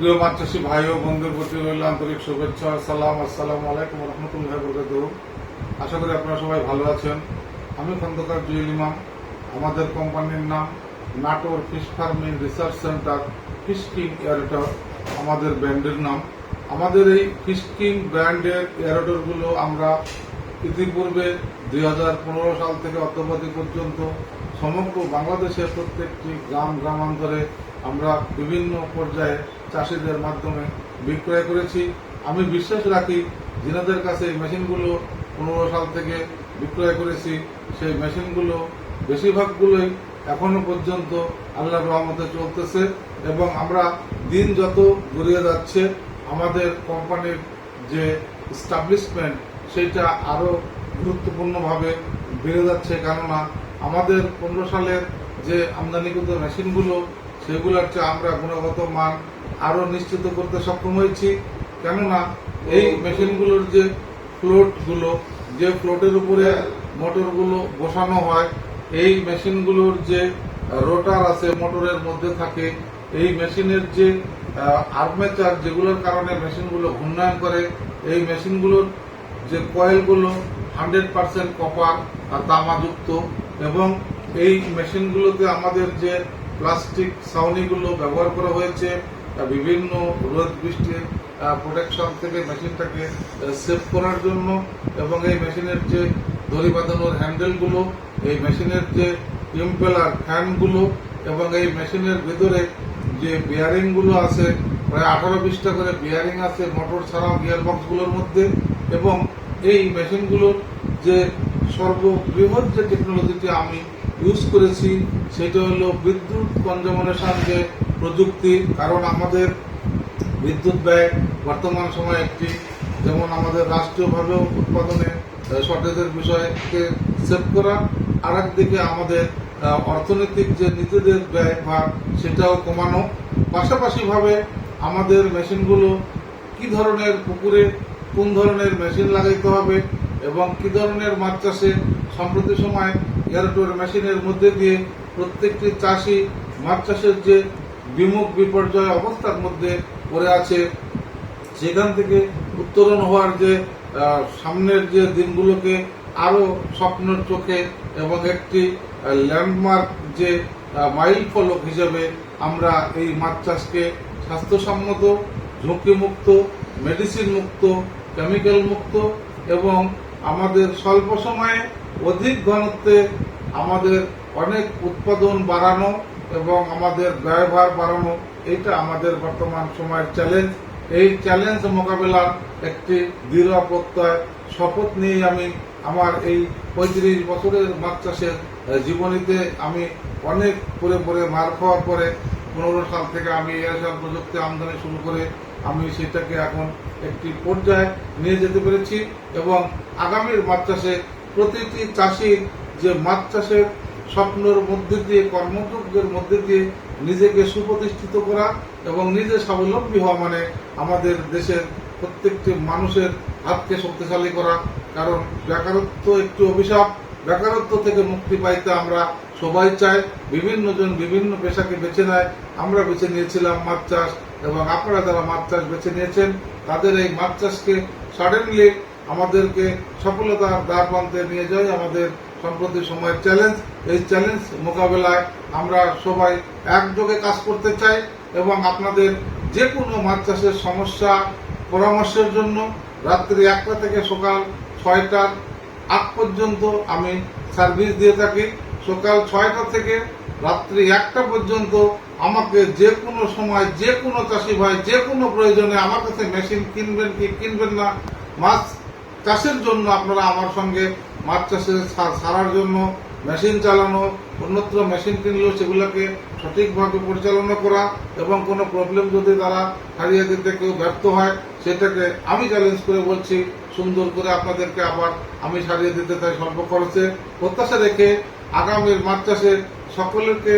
মাছ চাষি ভাই ও বন্ধুর প্রতি রইল আন্তরিক শুভেচ্ছা, সালাম, আসসালামু আলাইকুম রহমতুল্লাহ বরকাত আশা করি আপনারা সবাই ভালো আছেন। আমি খন্দকার জুয়েল ইমাম। আমাদের কোম্পানির নাম Natore fish farming research centre, fish king aerator আমাদের ব্র্যান্ডের নাম। আমাদের এই ফিশ কিং ব্র্যান্ডের এয়ারেটরগুলো আমরা ইতিপূর্বে দুই হাজার পনেরো সাল থেকে অদ্যবধি পর্যন্ত সমগ্র বাংলাদেশের প্রত্যেকটি গ্রাম, গ্রামান্তরে আমরা বিভিন্ন পর্যায়ে চাষিদের মাধ্যমে বিক্রয় করেছি। আমি বিশ্বাস রাখি, যেনাদের কাছে এই মেশিনগুলো পনেরো সাল থেকে বিক্রয় করেছি, সেই মেশিনগুলো বেশিরভাগগুলোই এখনও পর্যন্ত আল্লাহর রহমতে চলতেছে এবং আমরা দিন যত গড়িয়ে যাচ্ছে, আমাদের কোম্পানির যে স্টাবলিশমেন্ট সেইটা আরও গুরুত্বপূর্ণভাবে বেড়ে যাচ্ছে। কেননা আমাদের পনেরো সালের যে আমদানিকৃত মেশিনগুলো, সেগুলোর চেয়ে আমরা গুণগত মান আরও নিশ্চিত করতে সক্ষম হয়েছি। কেননা এই মেশিনগুলোর যে ফ্লোটগুলো, যে ফ্লোটের উপরে মোটরগুলো বসানো হয়, এই মেশিনগুলোর যে রোটার আছে মোটরের মধ্যে থাকে, এই মেশিনের যে আর্মেচার যেগুলোর কারণে মেশিনগুলো ঘূর্ণায়ন করে, এই মেশিনগুলোর যে কয়েলগুলো হান্ড্রেড পার্সেন্ট কপার আর তামাযুক্ত এবং এই মেশিনগুলোতে আমাদের যে প্লাস্টিক ছাউনিগুলো ব্যবহার করা হয়েছে বিভিন্ন রোদ বৃষ্টির প্রোটেকশন থেকে মেশিনটাকে সেভ করার জন্য এবং এই মেশিনের যে দড়ি বাঁধানোর হ্যান্ডেলগুলো এই মেশিনের যে ইম্পেলার ফ্যানগুলো এবং এই মেশিনের ভিতরে যে বিয়ারিংগুলো আছে, প্রায় আঠারো বিশটা করে বিয়ারিং আছে মোটর ছাড়াও গিয়ার বক্সগুলোর মধ্যে এবং এই মেশিনগুলোর যে সর্ববৃহৎ যে টেকনোলজিটি আমি ইউজ করেছি, সেটা হলো বিদ্যুৎ কনজামনেশন যে প্রযুক্তি। কারণ আমাদের বিদ্যুৎ ব্যয় বর্তমান সময়ে একটি। যেমন আমাদের রাষ্ট্রীয়ভাবেও উৎপাদনে শর্টেজের বিষয়কে সেভ করা। আর একদিকে আমাদের অর্থনৈতিক যে নীতিদের ব্যয় ভার সেটাও কমানো। পাশাপাশিভাবে আমাদের মেশিনগুলো কি ধরনের পুকুরে, কোন ধরনের মেশিন লাগাইতে হবে এবং কি ধরনের মাছ চাষে সম্প্রতি সময় এয়ারটোর মেশিনের মধ্যে দিয়ে প্রত্যেকটি চাষি মাছ চাষের যে বিমুখ বিপর্যয় অবস্থার মধ্যে পড়ে আছে, সেখান থেকে উত্তরণ হওয়ার যে সামনের যে দিনগুলোকে আরও স্বপ্নের চোখে এবং একটি ল্যান্ডমার্ক যে মাইল ফলক হিসেবে আমরা এই মাছ চাষকে স্বাস্থ্যসম্মত, ঝুঁকিমুক্ত মেডিসিন মুক্ত কেমিক্যাল মুক্ত এবং আমাদের স্বল্প সময়ে অধিক ঘনত্বে আমাদের অনেক উৎপাদন বাড়ানো এবং আমাদের ব্যয়ভার বাড়ানো এটা আমাদের বর্তমান সময়ের চ্যালেঞ্জ এই চ্যালেঞ্জ মোকাবেলার একটি দৃঢ় প্রত্যয়, শপথ নিয়ে আমি আমার এই পঁয়ত্রিশ বছরের মাছ চাষের জীবনীতে আমি অনেক পরে পরে মার খাওয়ার পরে পনেরো সাল থেকে আমি এয়ারসেল প্রযুক্তি আমদানি শুরু করে আমি সেটাকে এখন একটি পর্যায়ে নিয়ে যেতে পেরেছি এবং আগামীর মাছ চাষে প্রতিটি চাষির যে মাছ চাষের স্বপ্নের মধ্যে দিয়ে কর্মযোগ্যের মধ্যে দিয়ে নিজেকে সুপ্রতিষ্ঠিত করা এবং নিজে স্বাবলম্বী হওয়া মানে আমাদের দেশের প্রত্যেকটি মানুষের হাতকে শক্তিশালী করা। কারণ বেকারত্ব একটি অভিশাপ বেকারত্ব থেকে মুক্তি পাইতে আমরা সবাই চাই। বিভিন্ন জন বিভিন্ন পেশাকে বেছে নেয়। আমরা বেছে নিয়েছিলাম মাছ চাষ এবং আপনারা যারা মাছ চাষ বেছে নিয়েছেন, তাদের এই মাছ চাষকে সাডেনলি আমাদেরকে সফলতার দ্বার প্রান্তে নিয়ে যায় আমাদের সম্প্রতি সময়ের চ্যালেঞ্জ এই চ্যালেঞ্জ মোকাবেলায় আমরা সবাই একযোগে কাজ করতে চাই এবং আপনাদের যে কোনো মাছ চাষের সমস্যা পরামর্শের জন্য রাত্রি একটা থেকে সকাল ছয়টার আগ পর্যন্ত আমি সার্ভিস দিয়ে থাকি। সকাল ছয়টা থেকে রাত্রি একটা পর্যন্ত আমাকে যে কোনো সময়, যে কোনো চাষি ভাই, যে কোনো প্রয়োজনে আমার কাছে মেশিন কিনবেন কি কিনবেন না, মাছ চাষের জন্য আপনারা আমার সঙ্গে মাছ চাষে সারার জন্য মেশিন চালানো, অন্যত্র মেশিন কিনলেও সেগুলোকে সঠিকভাবে পরিচালনা করা এবং কোনো প্রবলেম যদি তারা হারিয়ে দিতে কেউ ব্যর্থ হয়, সেটাকে আমি চ্যালেঞ্জ করে বলছি। সুন্দর করে আপনাদেরকে আবার আমি সারিয়ে দিতে চাই স্বল্প খরচে। প্রত্যাশা রেখে আগামীর মাছ চাষে সকলকে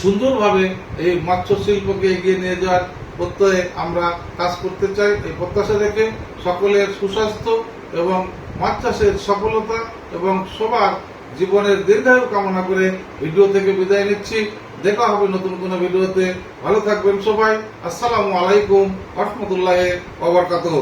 সুন্দরভাবে এই মৎস্য শিল্পকে এগিয়ে নিয়ে যাওয়ার প্রত্যয়ে আমরা কাজ করতে চাই। এই প্রত্যাশা রেখে সকলের সুস্বাস্থ্য এবং মাছ চাষের সফলতা এবং সবার জীবনের দীর্ঘায়ু কামনা করে ভিডিও থেকে বিদায় নিচ্ছি। দেখা হবে নতুন কোনো ভিডিওতে। ভালো থাকবেন সবাই। আসসালামু আলাইকুম রহমতুল্লাহ ওবরকাতুহ